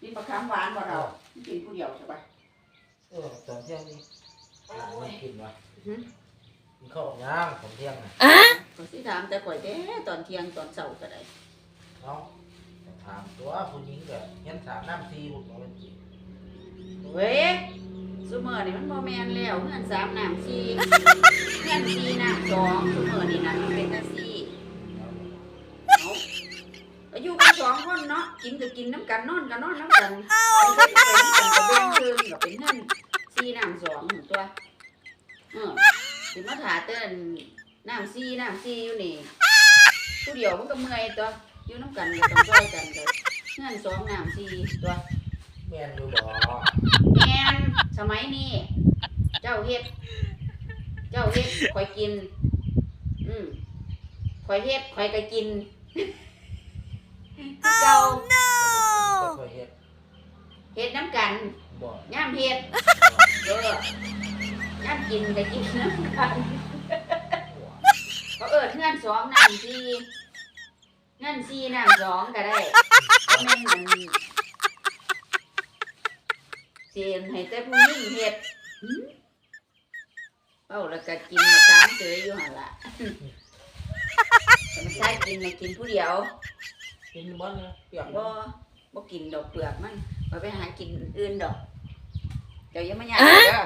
กินมะขามหวานบ่เรากินผู้เดียวใช่ปะเออตอนเที่ยงนี่อะมันกินวะหืมกินข้าวย่างตอนเที่ยงน่ะก็สิถามแต่ข่อยเด้ตอนเที่ยงตอนเช้าก็ได้เนาะแต่ถามตัวผู้หญิงก็เห็นสามน้ำซีบุกมาเป็นจีเว้ยซุมื้อนี่มันบ่แม่นแล้วเงินสามน้ำสี่เงินสี่น้ำสองซุมื้อนี่นะมันเป็นจังซี่เอา ก็อยู่กันสองคนเนาะกินก็กินน้ำกันนอนก็นอนน้ำกันมันก็เป็นกันก็แบ่งครึ่งก็เป็นเงินสี่น้ำสองหมู่ตัวเออสิมาถาเต้นน้ำสี่น้ำสี่อยู่นี่ผู้เดียวมันก็เมื่อยตัวอยู่น้ำกันก็ต้องช่วยกันก็เงินสองน้ำสี่ตัวแม่นอยู่บ่แม่นสมัยนี้เจ้าเฮ็ด เจ้าเฮ็ดข่อยกิน อืมข่อยเฮ็ดข่อยก็กิน คือเก่าค่อยๆเฮ็ดเฮ็ดน้ำกันบ่ย่ามเฮ็ดเด้อย่ามกินก็กินน้ำกันเขาเอิดเงื่อนสองน้ำสี่เงื่อนสี่น้ำสองก็ได้ก็แม่นมันเสียนให้แต่ผู้หญิงเฮ็ดหึเอาแล้วก็กินมาตามเจออยู่หั่นล่ะแต่มันใช้กินน่ะกินผู้เดียว กินบ่เนี่ยเปียกบ่บ่กินดอกเปลือกมันบ่ไปหากินอื่นดอก เดี๋ยวอยังมาหยาบเด้อ